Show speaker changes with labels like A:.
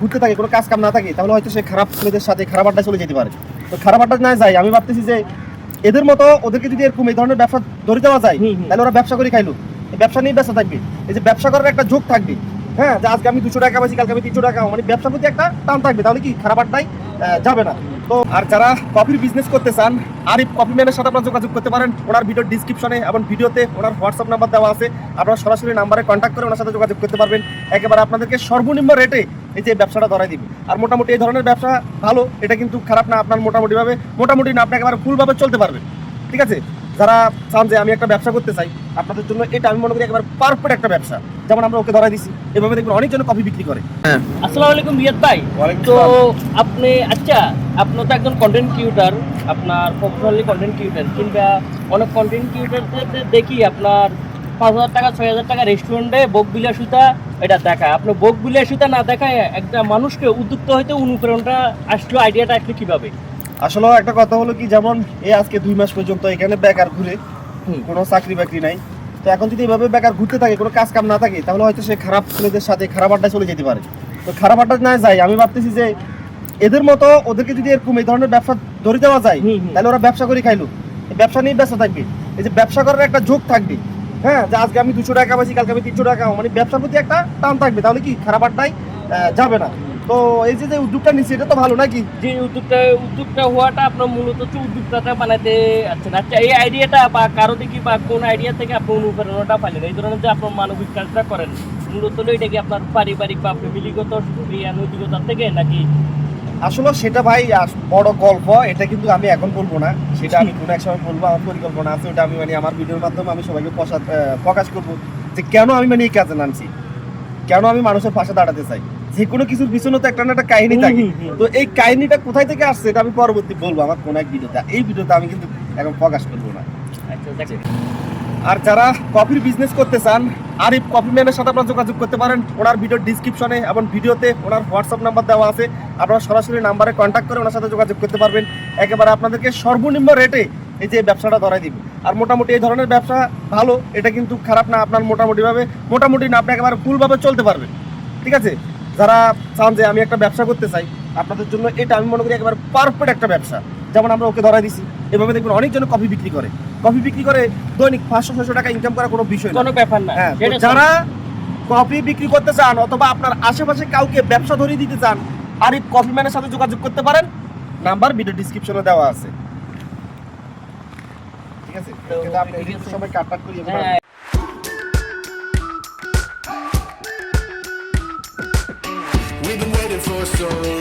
A: ঘুরতে থাকে কোনো কাজ কাম না থাকে তাহলে হয়তো সে খারাপ ছেলেদের সাথে খারাপ আড্ডায় চলে যেতে পারে। তো খারাপ আড্ডা না যায় আমি ভাবতেছি যে এদের মতো ওদেরকে যদি এরকম এই ধরনের ব্যবসা ধরে দেওয়া যায়। তাহলে ওরা ব্যবসা করে খাইলো। ব্যবসা নিয়ে ব্যবসা থাকবে। এই যে ব্যবসা করার একটা যোগ থাকবে হ্যাঁ যে আজকে আমি দুশো টাকা পাইছি কালকে আমি তিনশো টাকা মানে ব্যবসার প্রতি একটা টান থাকবে তাহলে কি খারাপ আড্ডায় যাবে না। তো আর যারা কফির বিজনেস করতে চান আরিফ কফি ম্যানের সাথে আপনারা যোগাযোগ করতে পারেন। ওনার ভিডিও ডিসক্রিপশনে এবং ভিডিওতে ওনার হোয়াটসঅ্যাপ নাম্বার দেওয়া আছে। আপনারা সরাসরি নাম্বারে কন্ট্যাক্ট করে ওনার সাথে যোগাযোগ করতে পারবেন। একেবারে আপনাদেরকে সর্বনিম্ন রেটে এই যে ব্যবসাটা ধরাই দিবে। আর মোটামুটি এই ধরনের ব্যবসা ভালো এটা কিন্তু খারাপ না আপনার মোটামুটিভাবে। মোটামুটি না আপনি একেবারে ফুলভাবে চলতে পারবেন। ঠিক আছে? যারা চান যে আমি একটা ব্যবসা করতে চাই আপনাদের জন্য এটা আমি মনে করি একেবারে পারফেক্ট একটা ব্যবসা। যেমন আমরা ওকে ধরাই দিছি। এভাবে দেখবেন অনেকজন কফি বিক্রি করে।
B: আসসালামু আলাইকুম রিয়াদ ভাই। তো আপনি আচ্ছা আপনি তো একজন কন্টেন্ট ক্রিয়েটর আপনার প্রফেশনালি কন্টেন্ট ক্রিয়েটর কিংবা অনেক কন্টেন্ট ক্রিয়েটরদের দেখি আপনার পাঁচ হাজার টাকা ছয় হাজার টাকা রেস্টুরেন্টে বক বিলাসিতা এটা দেখায়। আপনি বক বিলাসিতা না দেখায় একটা মানুষকে উদ্যুক্ত হইতে অনুপ্রেরণটা আসলো আইডিয়াটা আসলো কীভাবে?
A: আসলে একটা কথা হলো কি যেমন এই আজকে দুই মাস পর্যন্ত এখানে বেকার ঘুরে কোনো চাকরি বাকরি নাই। তো এখন যদি এভাবে বেকার ঘুরতে থাকে কোনো কাজ কাম না থাকে তাহলে হয়তো সে খারাপ ছেলেদের সাথে খারাপ আড্ডায় চলে যেতে পারে। তো খারাপ আড্ডায় না যায় আমি ভাবতেছি যে এদের মতো ওদেরকে যদি এরকম এই ধরনের ব্যবসা ধরে দেওয়া যায়। তাহলে ওরা ব্যবসা করে খাইলো। ব্যবসা নিয়ে ব্যবসা থাকবে। এই যে ব্যবসা করার একটা যোগ থাকবে। হ্যাঁ যে আজকে আমি দুশো টাকা পাইছি, কালকে আমি তিনশো টাকা মানে ব্যবসার প্রতি একটা টান থাকবে, তাহলে কি খারাপ আড্ডায় যাবে না। তো এই যে উদ্যোগটা নিচ্ছে এটা তো ভালো নাকি?
B: যে উদ্যোগটা উদ্যোগটা হওয়াটা আপনার মূলত হচ্ছে উদ্যোগটা বানাতে আচ্ছা আচ্ছা এই আইডিয়াটা বা কারও থেকে বা কোন আইডিয়া থেকে আপনি অনুপ্রেরণাটা পাইলেন? এই ধরনের যে আপনার মানবিক কাজটা করেন, মূলত এটা কি আপনার পারিবারিক বা ফ্যামিলিগত নৈতিকতা থেকে নাকি
A: আসলে সেটা ভাই বড় গল্প এটা কিন্তু আমি এখন বলব না। সেটা আমি কোনো এক সময় বলব আমার পরিকল্পনা আছে ওটা আমি মানে আমার ভিডিওর মাধ্যমে আমি সবাইকে প্রকাশ করব যে কেন আমি মানে এই কাজে নামছি। কেন আমি মানুষের পাশে দাঁড়াতে চাই? যে কোনো কিছুর পিছনে তো একটা না একটা কাহিনী থাকে। তো এই কাহিনীটা কোথায় থেকে আসছে এটা আমি পরবর্তী বলব আমার কোন এক ভিডিওতে। এই ভিডিওতে আমি কিন্তু এখন প্রকাশ করব না।
B: আচ্ছা
A: আর যারা কফির বিজনেস করতে চান আরিফ কফি ম্যানের সাথে আপনারা যোগাযোগ করতে পারেন। ওনার ভিডিওর ডিসক্রিপশনে এবং ভিডিওতে ওনার হোয়াটসঅ্যাপ নাম্বার দেওয়া আছে। আপনারা সরাসরি নাম্বারে কন্ট্যাক্ট করে ওনার সাথে যোগাযোগ করতে পারবেন। একেবারে আপনাদেরকে সর্বনিম্ন রেটে এই যে ব্যবসাটা ধরাই দিবে। আর মোটামুটি এই ধরনের ব্যবসা ভালো, এটা কিন্তু খারাপ না আপনার মোটামুটিভাবে। মোটামুটি না আপনি একেবারে ফুলভাবে চলতে পারবেন। ঠিক আছে? যারা চান যে আমি একটা ব্যবসা করতে চাই, আপনাদের জন্য এটা আমি মনে করি একেবারে পারফেক্ট একটা ব্যবসা। যেমন আমরা ওকে ধরাই দিছি। এভাবে দেখবেন অনেকজন কফি বিক্রি করে। কফি বিক্রি করে দৈনিক পাঁচশো ছশো টাকা ইনকাম করা কোনো বিষয়
B: কোনো ব্যাপার না।
A: হ্যাঁ যারা কফি বিক্রি করতে চান অথবা আপনার আশেপাশে কাউকে ব্যবসা ধরিয়ে দিতে চান আর এই কফি ম্যানের সাথে যোগাযোগ করতে পারেন। নাম্বার ভিডিও ডিসক্রিপশনে দেওয়া আছে। ঠিক আছে? আপনি। সময়
B: হ্যাঁ।
C: We've been waiting for so long.